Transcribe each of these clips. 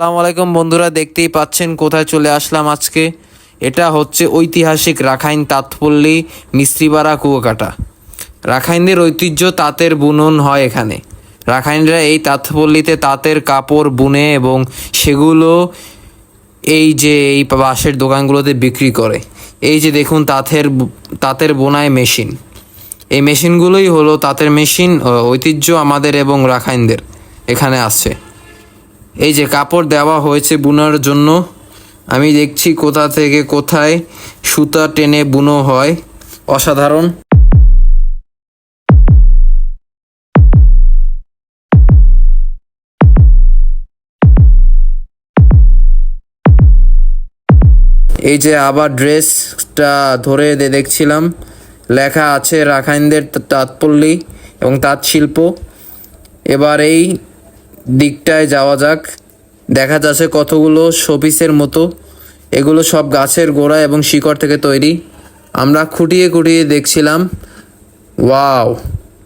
আসসালামু আলাইকুম বন্ধুরা, দেখতেই পাচ্ছেন কোথায় চলে আসলাম আজকে। এটা হচ্ছে ঐতিহাসিক রাখাইন তাঁতপল্লী মিস্ত্রিপাড়া কুয়াকাটা। রাখাইনদের ঐতিহ্য তাঁতের বুনন হয় এখানে। রাখাইনরা এই তাঁতপল্লীতে তাঁতের কাপড় বুনে এবং সেগুলো এই যে এই বাঁশের দোকানগুলোতে বিক্রি করে। এই যে দেখুন তাঁতের তাঁতের বোনায় মেশিন। এই মেশিনগুলোই হলো তাঁতের মেশিন, ঐতিহ্য আমাদের এবং রাখাইনদের এখানে আছে। এই যে কাপড় দেওয়া হয়েছে বুনার জন্য, আমি দেখছি কোথা থেকে কোথায় সুতা টেনে বুনো হয়। অসাধারণ। এই যে আবার ড্রেসটা ধরে দেখছিলাম। লেখা আছে রাখাইনদের তাঁতপল্লী এবং তাঁত শিল্প। এবার এই দিকটায় যাওয়া যাক। দেখা যাচ্ছে কতগুলো শোপিসের মতো। এগুলো সব গাছের গোড়া এবং শিকড় থেকে তৈরি। আমরা খুঁটিয়ে খুঁটিয়ে দেখছিলাম। Wow,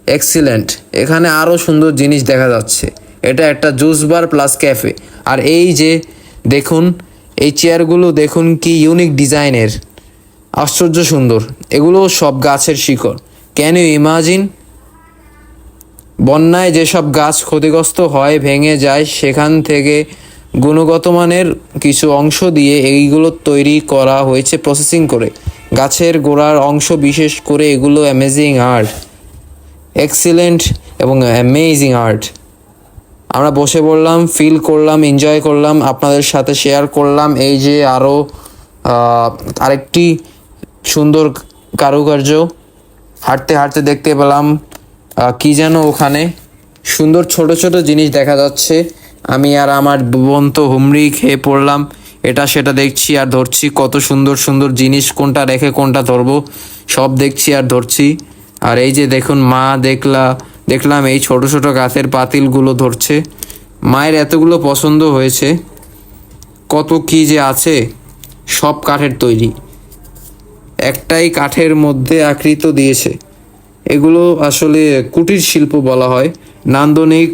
excellent. এখানে আরও সুন্দর জিনিস দেখা যাচ্ছে। এটা একটা জুস বার প্লাস ক্যাফে। আর এই যে দেখুন, এই চেয়ারগুলো দেখুন কি ইউনিক ডিজাইনের। আশ্চর্য সুন্দর। এগুলো সব গাছের শিকড়। ক্যান ইউ ইমাজিন বন্যায় যেসব গাছ ক্ষতিগ্রস্ত হয়, ভেঙে যায়, সেখান থেকে গুণগত মানের কিছু অংশ দিয়ে এইগুলো তৈরি করা হয়েছে প্রসেসিং করে। গাছের গোড়ার অংশ বিশেষ করে এগুলো অ্যামেজিং আর্ট এক্সিলেন্ট এবং অ্যামেজিং আর্ট আমরা বসে পড়লাম ফিল করলাম এনজয় করলাম, আপনাদের সাথে শেয়ার করলাম। এই যে আরও আরেকটি সুন্দর কারুকার্য, হাঁটতে হাঁটতে দেখতে পেলাম। কি যেন ওখানে সুন্দর ছোট ছোট জিনিস দেখা যাচ্ছে। আমি আর আমার বোন তো হুমড়ি খেয়ে পড়লাম। এটা সেটা দেখছি আর ধরছি কত সুন্দর সুন্দর জিনিস, কোনটা রেখে কোনটা ধরবো, সব দেখছি আর ধরছি। আর এই যে দেখুন মা দেখলা, দেখলাম এই ছোট ছোট গাছের পাতিলগুলো ধরছে। মায়ের এতগুলো পছন্দ হয়েছে। কত কি যে আছে, সব কাঠের তৈরি। একটাই কাঠের মধ্যে আকৃত দিয়েছে। এগুলো আসলে কুটির শিল্প বলা হয়। নান্দনিক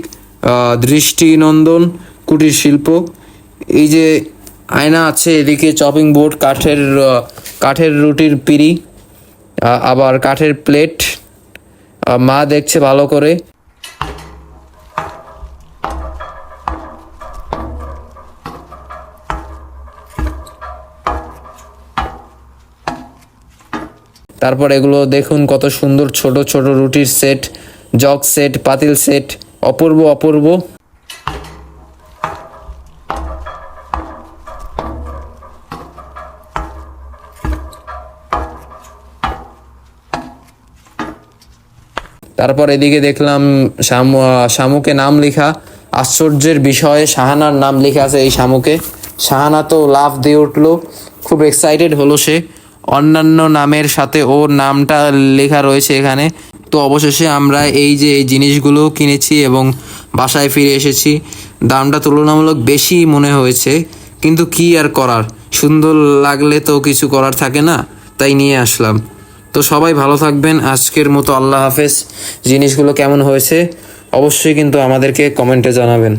দৃষ্টি দৃষ্টিনন্দন, কুটির শিল্প। এই যে আয়না আছে এদিকে চপিং বোর্ড কাঠের কাঠের রুটির পিড়ি আবার কাঠের প্লেট মা দেখছে ভালো করে। তারপর এগুলো দেখুন কত সুন্দর ছোট ছোট রুটির সেট, জগ সেট, পাতিল সেট, অপূর্ব অপূর্ব। তারপর এদিকে দেখলাম শামু শামুকে নাম লেখা, আশ্চর্যের বিষয়ে শাহানার নাম লেখা আছে এই শামুকে। শাহানা তো লাভ দিয়ে উঠল, খুব এক্সাইটেড হলো সে। অন্যান্য নামের সাথে ওর নামটা লেখা রয়েছে এখানে। তো অবশেষে আমরা এই যে এই জিনিসগুলো কিনেছি এবং বাসায় ফিরে এসেছি, দামটা তুলনামূলক বেশি মনে হয়েছে। কিন্তু কি আর করার? সুন্দর লাগলে তো কিছু করার থাকে না, তাই নিয়ে আসলাম। তো সবাই ভালো থাকবেন, আজকের মতো আল্লাহ হাফেজ। জিনিসগুলো কেমন হয়েছে? অবশ্যই কিন্তু আমাদেরকে কমেন্টে জানাবেন।